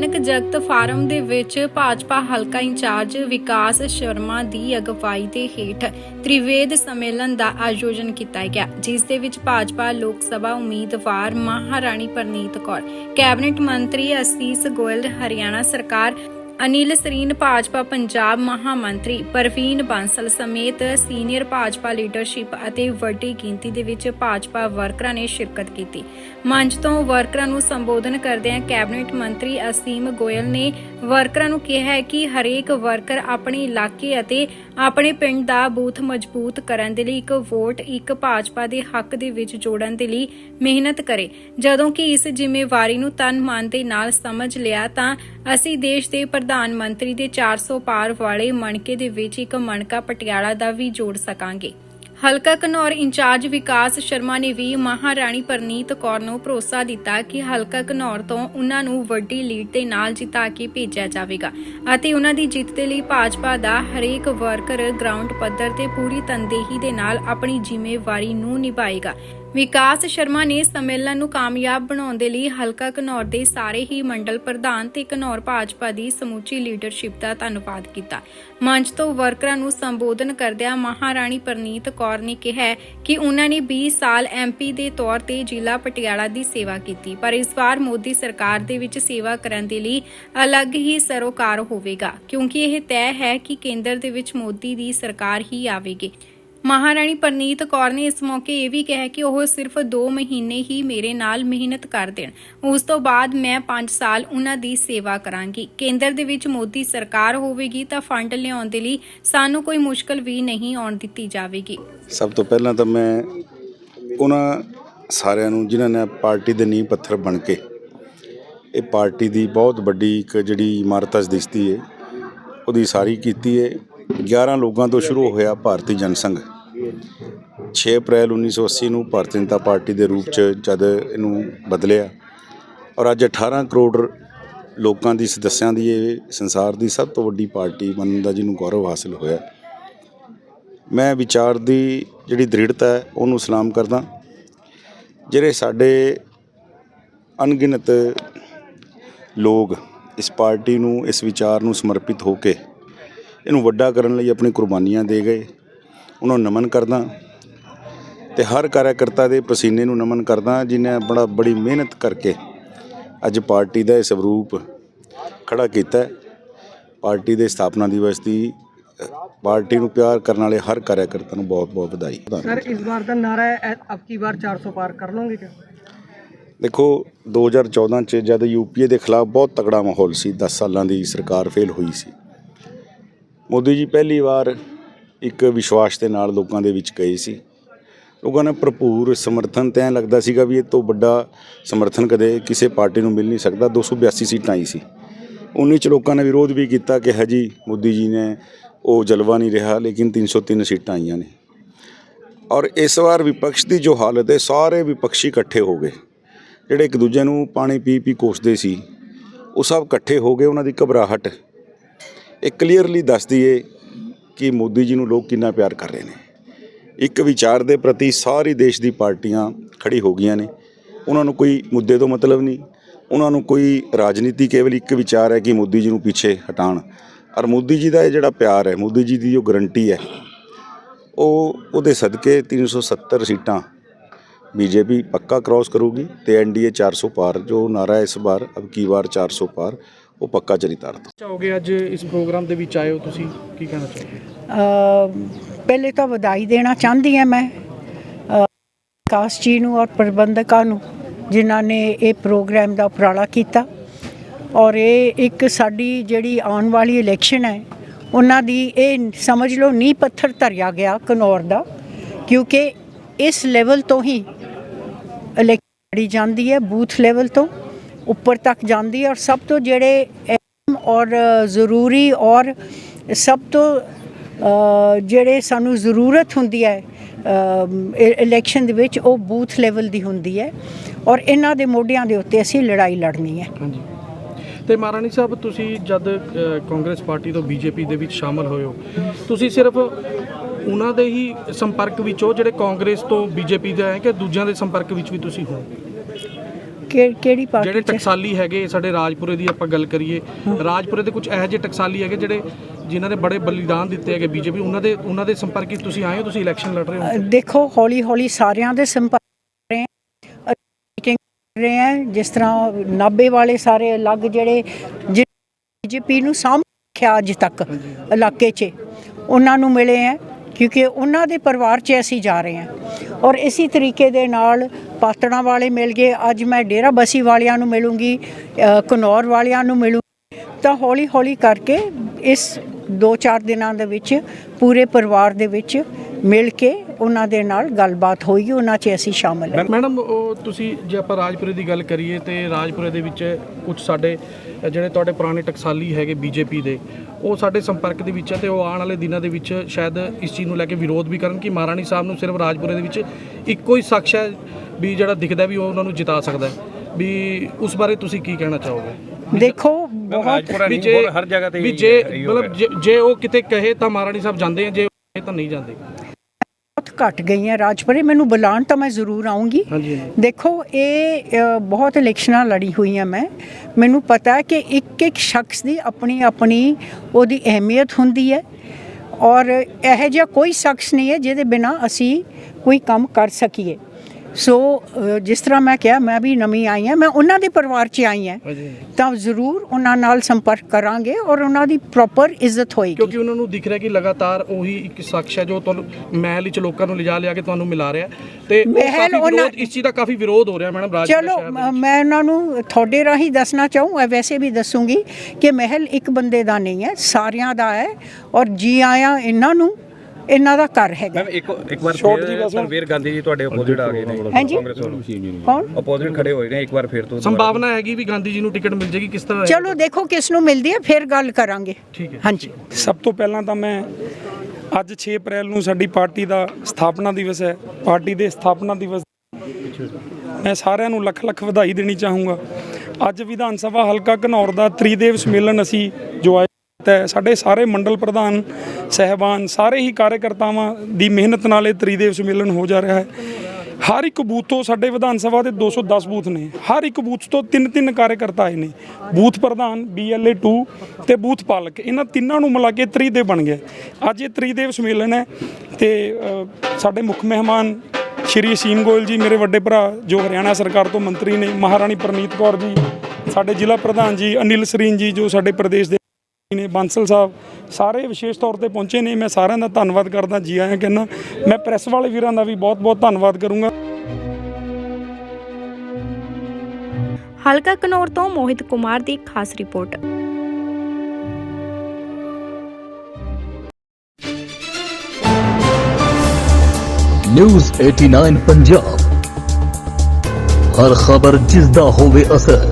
ਨਾਨਕ ਜਗਤ ਫਾਰਮ ਦੇ ਵਿੱਚ ਭਾਜਪਾ ਹਲਕਾ ਇੰਚਾਰਜ ਵਿਕਾਸ ਸ਼ਰਮਾ ਦੀ ਅਗਵਾਈ ਦੇ ਹੇਠ ਤ੍ਰਿਵੇਦ ਸੰਮੇਲਨ ਦਾ ਆਯੋਜਨ ਕੀਤਾ ਗਿਆ, ਜਿਸ ਦੇ ਵਿੱਚ ਭਾਜਪਾ ਲੋਕ ਸਭਾ ਉਮੀਦਵਾਰ ਮਹਾਰਾਣੀ ਪਰਨੀਤ ਕੌਰ, ਕੈਬਨਿਟ ਮੰਤਰੀ ਅਸੀਸ ਗੋਇਲ, ਹਰਿਆਣਾ ਸਰਕਾਰ ਅਨਿਲ ਸਰੀਨ, ਭਾਜਪਾ ਪੰਜਾਬ ਮਹਾਮੰਤਰੀ ਪ੍ਰਵੀਨ ਬਾਂਸਲ ਸਮੇਤ ਸੀਨੀਅਰ ਭਾਜਪਾ ਲੀਡਰਸ਼ਿਪ ਅਤੇ ਵੱਡੀ ਗਿਣਤੀ ਦੇ ਵਿੱਚ ਭਾਜਪਾ ਵਰਕਰਾਂ ਨੇ ਸ਼ਿਰਕਤ ਕੀਤੀ। ਮੰਚ ਤੋਂ ਵਰਕਰਾਂ ਨੂੰ ਸੰਬੋਧਨ ਕਰਦਿਆਂ ਕੈਬਨਿਟ ਮੰਤਰੀ ਅਸੀਮ ਗੋਇਲ ਨੇ ਵਰਕਰਾਂ ਨੂੰ ਕਿਹਾ ਹੈ ਕਿ ਹਰੇਕ ਵਰਕਰ ਆਪਣੇ ਇਲਾਕੇ ਅਤੇ ਆਪਣੇ ਪਿੰਡ ਦਾ ਬੂਥ ਮਜ਼ਬੂਤ ਕਰਨ ਦੇ ਲਈ ਇੱਕ ਵੋਟ ਇੱਕ ਭਾਜਪਾ ਦੇ ਹੱਕ ਦੇ ਵਿੱਚ ਜੋੜਨ ਦੇ ਲਈ ਮਿਹਨਤ ਕਰੇ। ਜਦੋਂ ਕਿ ਇਸ ਜ਼ਿੰਮੇਵਾਰੀ ਨੂੰ ਤਨ ਮਨ ਦੇ ਨਾਲ ਸਮਝ ਲਿਆ ਤਾਂ ਅਸੀਂ ਦੇਸ਼ ਦੇ ਪ੍ਰਧਾਨ ਮੰਤਰੀ ਦੇ 400 ਪਾਰ ਵਾਲੇ ਮਣਕੇ ਦੇ ਵਿੱਚ ਇੱਕ ਮਣਕਾ ਪਟਿਆਲਾ ਦਾ ਵੀ ਜੋੜ ਸਕਾਂਗੇ। ਹਲਕਾ ਘਨੌਰ ਇੰਚਾਰਜ ਵਿਕਾਸ ਸ਼ਰਮਾ ਨੇ ਵੀ ਮਹਾਰਾਣੀ ਪਰਨੀਤ ਕੌਰ ਨੂੰ ਭਰੋਸਾ ਦਿੱਤਾ ਕਿ ਹਲਕਾ ਘਨੌਰ ਤੋਂ ਉਹਨਾਂ ਨੂੰ ਵੱਡੀ ਲੀਡ ਦੇ ਨਾਲ ਜਿਤਾ ਕੇ ਭੇਜਿਆ ਜਾਵੇਗਾ ਅਤੇ ਉਹਨਾਂ ਦੀ ਜਿੱਤ ਦੇ ਲਈ ਭਾਜਪਾ ਦਾ ਹਰੇਕ ਵਰਕਰ ਗਰਾਊਂਡ ਪੱਧਰ ਤੇ ਪੂਰੀ ਤਨਦੇਹੀ ਦੇ ਨਾਲ ਆਪਣੀ ਜ਼ਿੰਮੇਵਾਰੀ ਨੂੰ ਨਿਭਾਏਗਾ। ਵਿਕਾਸ ਸ਼ਰਮਾ ਨੇ ਸੰਮੇਲਨ ਨੂੰ ਕਾਮਯਾਬ ਬਣਾਉਣ ਦੇ ਲਈ ਹਲਕਾ ਘਨੌਰ ਦੇ ਸਾਰੇ ਹੀ ਮੰਡਲ ਪ੍ਰਧਾਨ ਤੇ ਘਨੌਰ ਭਾਜਪਾ ਦੀ ਸਮੁੱਚੀ ਲੀਡਰਸ਼ਿਪ ਦਾ ਧੰਨਵਾਦ ਕੀਤਾ। ਮੰਚ ਤੋਂ ਵਰਕਰਾਂ ਨੂੰ ਸੰਬੋਧਨ ਕਰਦਿਆਂ ਮਹਾਰਾਣੀ ਪਰਨੀਤ ਕੌਰ ਨੇ ਕਿਹਾ ਕਿ ਉਹਨਾਂ ਨੇ 20 ਸਾਲ ਐਮਪੀ ਦੇ ਤੌਰ ਤੇ ਜ਼ਿਲ੍ਹਾ ਪਟਿਆਲਾ ਦੀ ਸੇਵਾ ਕੀਤੀ, ਪਰ ਇਸ ਵਾਰ ਮੋਦੀ ਸਰਕਾਰ ਦੇ ਵਿੱਚ ਸੇਵਾ ਕਰਨ ਦੇ ਲਈ ਅਲੱਗ ਹੀ ਸਰੋਕਾਰ ਹੋਵੇਗਾ, ਕਿਉਂਕਿ ਇਹ ਤੈਅ ਹੈ ਕਿ ਕੇਂਦਰ ਦੇ ਵਿੱਚ ਮੋਦੀ ਦੀ ਸਰਕਾਰ ਹੀ ਆਵੇਗੀ। ਮਹਾਰਾਣੀ ਪਰਨੀਤ ਕੌਰ ਨੇ ਇਸ ਮੌਕੇ ਇਹ ਵੀ ਕਿਹਾ ਕਿ ਉਹ ਸਿਰਫ 2 ਮਹੀਨੇ ਹੀ ਮੇਰੇ ਨਾਲ ਮਿਹਨਤ ਕਰ ਦੇਣ। ਉਸ ਤੋਂ ਬਾਅਦ ਮੈਂ 5 ਸਾਲ ਉਹਨਾਂ ਦੀ ਸੇਵਾ ਕਰਾਂਗੀ। ਕੇਂਦਰ ਦੇ ਵਿੱਚ ਮੋਦੀ ਸਰਕਾਰ ਹੋਵੇਗੀ ਤਾਂ ਫੰਡ ਲਿਆਉਣ ਦੇ ਲਈ ਸਾਨੂੰ ਕੋਈ ਮੁਸ਼ਕਲ ਵੀ ਨਹੀਂ ਆਉਣ ਦਿੱਤੀ ਜਾਵੇਗੀ। ਸਭ ਤੋਂ ਪਹਿਲਾਂ ਤਾਂ ਮੈਂ ਉਹਨਾਂ ਸਾਰਿਆਂ ਨੂੰ ਜਿਨ੍ਹਾਂ ਨੇ ਪਾਰਟੀ ਦੇ ਨੀਂਹ ਪੱਥਰ ਬਣ ਕੇ, ਇਹ ਪਾਰਟੀ ਦੀ ਬਹੁਤ ਵੱਡੀ ਇੱਕ ਜਿਹੜੀ ਇਮਾਰਤ ਅੱਜ ਦਿਸਦੀ ਹੈ, ਉਹਦੀ ਸਾਰੀ ਕੀਤੀ ਹੈ। 11 ਲੋਕਾਂ ਤੋਂ ਸ਼ੁਰੂ ਹੋਇਆ ਭਾਰਤੀ ਜਨਸੰਘ। 6 ਅਪ੍ਰੈਲ 1980 ਨੂੰ ਭਾਰਤੀ ਜਨਤਾ ਪਾਰਟੀ ਦੇ ਰੂਪ 'ਚ ਜਦ ਇਹਨੂੰ ਬਦਲਿਆ ਔਰ ਅੱਜ 18 ਕਰੋੜ ਲੋਕਾਂ ਦੀ, ਸਦੱਸਿਆਂ ਦੀ, ਇਹ ਸੰਸਾਰ ਦੀ ਸਭ ਤੋਂ ਵੱਡੀ ਪਾਰਟੀ ਬਣਨ ਦਾ ਜਿਹਨੂੰ ਗੌਰਵ ਹਾਸਲ ਹੋਇਆ। ਮੈਂ ਵਿਚਾਰ ਦੀ ਜਿਹੜੀ ਦ੍ਰਿੜਤਾ ਹੈ, ਉਹਨੂੰ ਸਲਾਮ ਕਰਦਾ ਜਿਹੜੇ ਸਾਡੇ ਅਣਗਿਣਤ ਲੋਕ ਇਸ ਪਾਰਟੀ ਨੂੰ, ਇਸ ਵਿਚਾਰ ਨੂੰ ਸਮਰਪਿਤ ਹੋ ਕੇ ਇਹਨੂੰ ਵੱਡਾ ਕਰਨ ਲਈ ਆਪਣੀ ਕੁਰਬਾਨੀਆਂ ਦੇ ਗਏ ਉਹਨਾਂ ਨੂੰ ਨਮਨ ਕਰਦਾ ਤੇ ਹਰ ਕਾਰਜਕਰਤਾ ਦੇ ਪਸੀਨੇ ਨੂੰ ਨਮਨ ਕਰਦਾ ਜਿਨੇ ਬੜਾ ਬੜੀ ਮਿਹਨਤ ਕਰਕੇ ਅੱਜ ਪਾਰਟੀ ਦਾ ਇਹ ਸਰੂਪ ਖੜਾ ਕੀਤਾ। ਪਾਰਟੀ ਦੇ ਸਥਾਪਨਾ ਦਿਵਸ ਦੀ ਪਾਰਟੀ ਨੂੰ ਪਿਆਰ ਕਰਨ ਵਾਲੇ ਹਰ ਕਾਰਜਕਰਤਾ ਨੂੰ ਬਹੁਤ ਬਹੁਤ ਵਧਾਈ। ਸਰ ਇਸ ਵਾਰ ਦਾ ਨਾਰਾ ਹੈ ਅਬਕੀ ਵਾਰ 400 ਪਾਰ ਕਰ ਲਓਗੇ ਕਿਆ? ਦੇਖੋ 2014 ਚ ਜਦ ਯੂਪੀਏ ਦੇ ਖਿਲਾਫ ਬਹੁਤ ਤਕੜਾ ਮਾਹੌਲ ਸੀ 10 ਸਾਲਾਂ ਦੀ ਸਰਕਾਰ ਫੇਲ ਹੋਈ ਸੀ। ਮੋਦੀ ਜੀ ਪਹਿਲੀ ਵਾਰ ਇੱਕ ਵਿਸ਼ਵਾਸ ਦੇ ਨਾਲ ਲੋਕਾਂ ਦੇ ਵਿੱਚ ਗਏ ਸੀ। ਲੋਕਾਂ ਨੇ ਭਰਪੂਰ ਸਮਰਥਨ ਤੇ ਐਂ ਲੱਗਦਾ ਸੀਗਾ ਵੀ ਇਹ ਤੋਂ ਵੱਡਾ ਸਮਰਥਨ ਕਦੇ ਕਿਸੇ ਪਾਰਟੀ ਨੂੰ ਮਿਲ ਨਹੀਂ ਸਕਦਾ। 282 ਸੀਟਾਂ ਆਈ ਸੀ। 19 ਚ ਲੋਕਾਂ ਨੇ ਵਿਰੋਧ ਵੀ ਕੀਤਾ ਕਿ ਹਜੀ ਮੋਦੀ ਜੀ ਨੇ ਉਹ ਜਲਵਾ ਨਹੀਂ ਰਿਹਾ, ਲੇਕਿਨ 303 ਸੀਟਾਂ ਆਈਆਂ ਨੇ। ਔਰ ਇਸ ਵਾਰ ਵਿਪਕਸ਼ ਦੀ ਜੋ ਹਾਲਤ ਹੈ, ਸਾਰੇ ਵਿਪਕਸ਼ੀ ਇਕੱਠੇ ਹੋ ਗਏ। ਜਿਹੜੇ ਇੱਕ ਦੂਜੇ ਨੂੰ ਪਾਣੀ ਪੀ ਪੀ ਕੋਸਦੇ ਸੀ, ਉਹ ਸਭ ਇਕੱਠੇ ਹੋ ਗਏ, ਉਹਨਾਂ ਦੀ ਘਬਰਾਹਟ। ਇਹ ਕਲੀਅਰਲੀ ਦੱਸਦੀ ਏ ਕਿ ਮੋਦੀ ਜੀ ਨੂੰ ਲੋਕ ਕਿੰਨਾ ਪਿਆਰ ਕਰ ਰਹੇ ਨੇ। ਇੱਕ ਵਿਚਾਰ ਦੇ ਪ੍ਰਤੀ ਸਾਰੀ ਦੇਸ਼ ਦੀ ਪਾਰਟੀਆਂ ਖੜੀ ਹੋ ਗਈਆਂ ਨੇ। ਉਹਨਾਂ ਨੂੰ ਕੋਈ ਮੁੱਦੇ ਤੋਂ ਮਤਲਬ ਨਹੀਂ। ਉਹਨਾਂ ਨੂੰ ਕੋਈ ਰਾਜਨੀਤੀ ਕੇਵਲ ਇੱਕ ਵਿਚਾਰ ਹੈ ਕਿ ਮੋਦੀ ਜੀ ਨੂੰ ਪਿੱਛੇ ਹਟਾਉਣ। ਔਰ ਮੋਦੀ ਜੀ ਦਾ ਇਹ ਜਿਹੜਾ ਪਿਆਰ ਹੈ, ਮੋਦੀ ਜੀ ਦੀ ਜੋ ਗਰੰਟੀ ਹੈ, ਉਹ ਉਹਦੇ ਸਦਕੇ 370 ਸੀਟਾਂ ਬੀਜੇਪੀ ਪੱਕਾ ਕ੍ਰਾਸ ਕਰੂਗੀ ਤੇ ਐਨਡੀਏ 400 ਪਾਰ, ਜੋ ਨਾਰਾ ਹੈ ਇਸ ਵਾਰ, ਅਬ ਕੀ ਵਾਰ 400 ਪਾਰ, ਉਹ ਪੱਕਾ ਚਰੀ ਚਰਿਤਾਰਥ। ਚਾਹੋਗੇ ਅੱਜ ਇਸ ਪ੍ਰੋਗਰਾਮ ਦੇ ਵਿੱਚ ਆਏ ਹੋ ਤੁਸੀਂ? ਕੀ ਕਹਿਣਾ ਚਾਹੋਗੇ? ਪਹਿਲੇ ਤਾਂ ਵਧਾਈ ਦੇਣਾ ਚਾਹੁੰਦੀ ਹਾਂ ਮੈਂ ਕਾਸ ਜੀ ਨੂੰ ਔਰ ਪ੍ਰਬੰਧਕਾਂ ਨੂੰ, ਜਿਨ੍ਹਾਂ ਨੇ ਇਹ ਪ੍ਰੋਗਰਾਮ ਦਾ ਉਪਰਾਲਾ ਕੀਤਾ। ਔਰ ਇਹ ਇੱਕ ਸਾਡੀ ਜਿਹੜੀ ਆਉਣ ਵਾਲੀ ਇਲੈਕਸ਼ਨ ਹੈ, ਉਹਨਾਂ ਦੀ ਇਹ ਸਮਝ ਲਓ ਨੀਂਹ ਪੱਥਰ ਧਰਿਆ ਗਿਆ ਕਨੌਰ ਦਾ, ਕਿਉਂਕਿ ਇਸ ਲੈਵਲ ਤੋਂ ਹੀ ਇਲੈਕਸ਼ਨ ਲੜੀ ਜਾਂਦੀ ਹੈ, ਬੂਥ ਲੈਵਲ ਤੋਂ ਉੱਪਰ ਤੱਕ ਜਾਂਦੀ ਹੈ। ਔਰ ਸਭ ਤੋਂ ਜਿਹੜੇ ਅਹਿਮ ਔਰ ਜ਼ਰੂਰੀ ਔਰ ਸਭ ਤੋਂ ਜਿਹੜੇ ਸਾਨੂੰ ਜ਼ਰੂਰਤ ਹੁੰਦੀ ਹੈ ਇਲੈਕਸ਼ਨ ਦੇ ਵਿੱਚ, ਉਹ ਬੂਥ ਲੈਵਲ ਦੀ ਹੁੰਦੀ ਹੈ ਔਰ ਇਹਨਾਂ ਦੇ ਮੋਢਿਆਂ ਦੇ ਉੱਤੇ ਅਸੀਂ ਲੜਾਈ ਲੜਨੀ ਹੈ। ਹਾਂਜੀ। ਤੇ ਮਹਾਰਾਣੀ ਸਾਹਿਬ, ਤੁਸੀਂ ਜਦ ਕਾਂਗਰਸ ਪਾਰਟੀ ਤੋਂ ਬੀਜੇਪੀ ਦੇ ਵਿੱਚ ਸ਼ਾਮਲ ਹੋਏ ਹੋ, ਤੁਸੀਂ ਸਿਰਫ ਉਹਨਾਂ ਦੇ ਹੀ ਸੰਪਰਕ ਵਿੱਚ ਹੋ ਜਿਹੜੇ ਕਾਂਗਰਸ ਤੋਂ ਬੀਜੇਪੀ ਦੇ ਆਏ ਕਿ ਦੂਜਿਆਂ ਦੇ ਸੰਪਰਕ ਵਿੱਚ ਵੀ ਤੁਸੀਂ ਹੋ? ਕਿ- ਕਿਹੜੀ ਪਾਰਟੀ ਜਿਹੜੇ 'ਚ? ਟਕਸਾਲੀ ਹੈਗੇ ਸਾਡੇ ਰਾਜਪੁਰੇ ਦੀ ਆਪਾਂ ਗੱਲ ਕਰੀਏ ਰਾਜਪੁਰੇ ਦੇ ਕੁਝ ਇਹੋ ਜਿਹੇ ਟਕਸਾਲੀ ਹੈਗੇ ਜਿਹੜੇ ਜਿਨ੍ਹਾਂ ਨੇ ਬੜੇ ਬਲੀਦਾਨ ਦਿੱਤੇ ਹੈਗੇ ਬੀਜੇਪੀ ਉਹਨਾਂ ਦੇ ਉਹਨਾਂ ਦੇ ਸੰਪਰਕ ਵਿੱਚ ਤੁਸੀਂ ਆਏ ਹੋ ਤੁਸੀਂ ਇਲੈਕਸ਼ਨ ਲੜ ਰਹੇ ਹੋ? ਅ, ਦੇਖੋ ਹੌਲੀ ਹੌਲੀ ਸਾਰਿਆਂ ਦੇ ਸੰਪਰਕ ਕਰ ਰਹੇ ਹਾਂ। ਮੀਟਿੰਗ ਕਰ ਰਹੇ ਹਾਂ ਜਿਸ ਤਰ੍ਹਾਂ ਨਾਬੇ ਵਾਲੇ ਸਾਰੇ ਅਲੱਗ ਜਿਹੜੇ ਬੀਜੇਪੀ ਨੂੰ ਸਾਂਭਿਆ ਅੱਜ ਤੱਕ ਇਲਾਕੇ 'ਚ ਉਹਨਾਂ ਨੂੰ ਮਿਲੇ ਆ ਕਿਉਂਕਿ ਉਹਨਾਂ ਦੇ ਪਰਿਵਾਰ 'ਚ ਅਸੀਂ ਜਾ ਰਹੇ ਹਾਂ। ਔਰ ਇਸੇ ਤਰੀਕੇ ਦੇ ਨਾਲ ਪਾਤੜਾਂ ਵਾਲੇ ਮਿਲ ਗਏ। ਅੱਜ ਮੈਂ ਡੇਰਾ ਬਸੀ ਵਾਲਿਆਂ ਨੂੰ ਮਿਲੂੰਗੀ ਅ, ਘਨੌਰ ਵਾਲਿਆਂ ਨੂੰ ਮਿਲੂ ਤਾਂ ਹੌਲੀ ਹੌਲੀ ਕਰਕੇ ਇਸ 2-4 ਦਿਨਾਂ ਦੇ ਵਿੱਚ ਪੂਰੇ ਪਰਿਵਾਰ ਦੇ ਵਿੱਚ ਮਿਲ ਕੇ ਉਹਨਾਂ ਦੇ ਨਾਲ ਗੱਲਬਾਤ ਹੋਈ ਉਹਨਾਂ 'ਚ ਅਸੀਂ ਸ਼ਾਮਲ ਹਾਂ। ਮੈਡਮ ਉਹ ਤੁਸੀਂ ਜੇ ਆਪਾਂ ਰਾਜਪੁਰੇ ਦੀ ਗੱਲ ਕਰੀਏ ਤੇ ਰਾਜਪੁਰੇ ਦੇ ਵਿੱਚ ਕੁਝ ਸਾਡੇ ਜਿਹੜੇ ਤੁਹਾਡੇ ਪੁਰਾਣੇ ਟਕਸਾਲੀ ਹੈਗੇ ਬੀਜੇਪੀ ਦੇ ਉਹ ਸਾਡੇ ਸੰਪਰਕ ਦੇ ਵਿੱਚ ਹੈ ਤੇ ਉਹ ਆਉਣ ਵਾਲੇ ਦਿਨਾਂ ਦੇ ਵਿੱਚ ਸ਼ਾਇਦ ਇਸ ਚੀਜ਼ ਨੂੰ ਲੈ ਕੇ ਵਿਰੋਧ ਵੀ ਕਰਨ ਕਿ ਮਹਾਰਾਣੀ ਸਾਹਿਬ ਨੂੰ ਸਿਰਫ ਰਾਜਪੁਰੇ ਦੇ ਵਿੱਚ ਇੱਕੋ ਹੀ ਸ਼ਖਸ ਹੈ ਵੀ ਜਿਹੜਾ ਦਿਖਦਾ ਵੀ ਉਹ ਉਹਨਾਂ ਨੂੰ ਜਿਤਾ ਸਕਦਾ ਹੈ। ਵੀ ਉਸ ਬਾਰੇ ਤੁਸੀਂ ਕੀ ਕਹਿਣਾ ਚਾਹੋਗੇ? ਦੇਖੋ ਬਹੁਤ ਵੀ ਜੇ ਹਰ ਜਗ੍ਹਾ ਤੇ ਵੀ ਜੇ ਮਤਲਬ ਜੇ- ਉਹ ਕਿਤੇ ਕਹੇ ਤਾਂ ਮਹਾਰਾਣੀ ਸਾਹਿਬ ਜਾਂਦੇ ਆ ਜੇ ਤਾਂ ਨਹੀਂ ਜਾਂਦੇ। ਘਟ ਗਈਆਂ ਰਾਜਪੁਰੇ ਮੈਨੂੰ ਬੁਲਾਉਣ ਤਾਂ ਮੈਂ ਜ਼ਰੂਰ ਆਉਂਗੀ ਦੇਖੋ ਇਹ ਬਹੁਤ ਇਲੈਕਸ਼ਨਾਂ ਲੜੀ ਹੋਈਆਂ ਮੈਂ। ਮੈਨੂੰ ਪਤਾ ਹੈ ਕਿ ਇੱਕ ਇੱਕ ਸ਼ਖਸ ਦੀ ਆਪਣੀ ਆਪਣੀ ਉਹਦੀ ਅਹਿਮੀਅਤ ਹੁੰਦੀ ਹੈ ਔਰ ਇਹੋ ਜਿਹਾ ਕੋਈ ਸ਼ਖਸ ਨਹੀਂ ਹੈ ਜਿਹਦੇ ਬਿਨਾ ਅਸੀਂ ਕੋਈ ਕੰਮ ਕਰ ਸਕੀਏ। ਸੋ ਜਿਸ ਤਰ੍ਹਾਂ ਮੈਂ ਕਿਹਾ ਮੈਂ ਵੀ ਨਵੀਂ ਆਈ ਹਾਂ ਮੈਂ ਉਹਨਾਂ ਦੇ ਪਰਿਵਾਰ 'ਚ ਆਈ ਹਾਂ। ਹਾਂਜੀ। ਤਾਂ ਜ਼ਰੂਰ ਉਹਨਾਂ ਨਾਲ ਸੰਪਰਕ ਕਰਾਂਗੇ ਔਰ ਉਹਨਾਂ ਦੀ ਪ੍ਰੋਪਰ ਇੱਜ਼ਤ ਹੋਏਗੀ। ਕਿਉਂਕਿ ਉਹਨਾਂ ਨੂੰ ਦਿਖ ਰਿਹਾ ਕਿ ਲਗਾਤਾਰ ਉਹੀ ਇੱਕ ਸ਼ਖਸ ਹੈ ਜੋ ਤੁਹਾਨੂੰ ਮਹਿਲ ਵਿੱਚ ਲੋਕਾਂ ਨੂੰ ਲਿਜਾ ਲਿਆ ਕੇ ਤੁਹਾਨੂੰ ਮਿਲਾ ਰਿਹਾ। ਤੇ ਉਹ ਮਹਿਲ ਕਾਫੀ ਉਹਨਾਂ- ਇਸ ਚੀਜ਼ ਦਾ ਕਾਫੀ ਵਿਰੋਧ ਹੋ ਰਿਹਾ ਮੈਡਮ ਰਾਜਪੁਰਾ ਚਲੋ। ਮੈਂ ਉਹਨਾਂ ਨੂੰ ਤੁਹਾਡੇ ਰਾਹੀਂ ਦੱਸਣਾ ਚਾਹੂੰ ਵੈਸੇ ਵੀ ਦੱਸੂਗੀ ਕਿ ਮਹਿਲ ਇੱਕ ਬੰਦੇ ਦਾ ਨਹੀਂ ਹੈ ਸਾਰਿਆਂ ਦਾ ਹੈ ਔਰ ਜੀ ਆਇਆਂ ਇਹਨਾਂ ਨੂੰ ਇਹਨਾਂ ਦਾ ਘਰ ਹੈਗਾ। ਮੈਮ ਇੱਕ ਇੱਕ ਵਾਰ ਫਿਰ ਧਰਮਵੀਰ ਗਾਂਧੀ ਜੀ ਤੁਹਾਡੇ ਆਪੋਜ਼ਿਟ ਆ ਗਏ ਨੇ। ਹਾਂਜੀ। ਕਾਂਗਰਸ ਵੱਲੋਂ। ਕੌਣ? ਆਪੋਜ਼ਿਟ ਖੜੇ ਹੋਏ ਨੇ ਇੱਕ ਵਾਰ ਫਿਰ ਤੋਂ ਸੰਭਾਵਨਾ ਹੈਗੀ ਵੀ ਗਾਂਧੀ ਜੀ ਨੂੰ ਟਿਕਟ ਮਿਲ ਜੇਗੀ ਕਿਸ ਤਰ੍ਹਾਂ ਚਲੋ ਦੇਖੋ ਕਿਸ ਨੂੰ ਮਿਲਦੀ ਹੈ ਫਿਰ ਗੱਲ ਕਰਾਂਗੇ। ਠੀਕ ਹੈ। ਹਾਂਜੀ। ਸਭ ਤੋਂ ਪਹਿਲਾਂ ਤਾਂ ਮੈਂ ਅੱਜ 6 ਅਪ੍ਰੈਲ ਨੂੰ ਸਾਡੀ ਪਾਰਟੀ ਦਾ ਸਥਾਪਨਾ ਦਿਵਸ ਹੈ। ਪਾਰਟੀ ਦੇ ਸਥਾਪਨਾ ਦਿਵਸ ਮੈਂ ਸਾਰਿਆਂ ਨੂੰ ਲੱਖ ਲੱਖ ਵਧਾਈ ਦੇਣੀ ਚਾਹੂੰਗਾ। ਅੱਜ ਵਿਧਾਨ ਸਭਾ ਹਲਕਾ ਘਨੌਰ ਦਾ ਤ੍ਰਿਦੇਵ ਸਮੇਲਨ ਅਸੀਂ ਜੋ ਆਯੋਜਿਤ ਸਾਡੇ ਸਾਰੇ ਮੰਡਲ ਪ੍ਰਧਾਨ ਸਹਿਬਾਨ ਸਾਰੇ ਹੀ ਕਾਰਜਕਰਤਾਵਾਂ ਦੀ ਮਿਹਨਤ ਨਾਲ ਇਹ ਤ੍ਰਿਦੇਵ ਸੰਮੇਲਨ ਹੋ ਜਾ ਰਿਹਾ ਹੈ। ਹਰ ਇੱਕ ਬੂਥ ਤੋਂ ਸਾਡੇ ਵਿਧਾਨ ਸਭਾ ਦੇ 210 ਬੂਥ ਨੇ। ਹਰ ਇੱਕ ਬੂਥ ਤੋਂ ਤਿੰਨ ਤਿੰਨ ਕਾਰਜਕਰਤਾ ਆਏ ਨੇ। ਬੂਥ ਪ੍ਰਧਾਨ BLA 2 ਤੇ ਬੂਥ ਪਾਲਕ ਇਹਨਾਂ ਤਿੰਨਾਂ ਨੂੰ ਮਿਲਾ ਕੇ ਤ੍ਰਿਦੇਵ ਬਣ ਗਿਆ ਅੱਜ ਇਹ ਤ੍ਰਿਦੇਵ ਸੰਮੇਲਨ ਹੈ ਤੇ ਅ, ਸਾਡੇ ਮੁੱਖ ਮਹਿਮਾਨ ਸ਼੍ਰੀ ਅਸੀਮ ਗੋਇਲ ਜੀ ਮੇਰੇ ਵੱਡੇ ਭਰਾ ਜੋ ਹਰਿਆਣਾ ਸਰਕਾਰ ਤੋਂ ਮੰਤਰੀ ਨੇ ਮਹਾਰਾਣੀ ਪ੍ਰਨੀਤ ਕੌਰ ਜੀ ਸਾਡੇ ਜ਼ਿਲ੍ਹਾ ਪ੍ਰਧਾਨ ਜੀ ਅਨਿਲ ਸਰੀਨ ਜੀ ਜੋ ਸਾਡੇ ਪ੍ਰਦੇਸ਼ ਦੇ ਨੇ ਬਾਂਸਲ ਸਾਹਿਬ ਸਾਰੇ ਵਿਸ਼ੇਸ਼ ਤੌਰ ਤੇ ਪਹੁੰਚੇ ਨੇ। ਮੈਂ ਸਾਰਿਆਂ ਦਾ ਧੰਨਵਾਦ ਕਰਦਾ ਜੀ ਆਇਆਂ ਕਹਿੰਦਾ ਮੈਂ ਪ੍ਰੈਸ ਵਾਲੇ ਵੀਰਾਂ ਦਾ ਵੀ ਬਹੁਤ-ਬਹੁਤ ਧੰਨਵਾਦ ਕਰੂੰਗਾ। ਹਲਕਾ ਕਨੌਰ ਤੋਂ ਮੋਹਿਤ ਕੁਮਾਰ ਦੀ ਖਾਸ ਰਿਪੋਰਟ। ਨਿਊਜ਼ 89 ਪੰਜਾਬ। ਹਰ ਖਬਰ ਜਿਸ ਦਾ ਹੋਵੇ ਅਸਰ।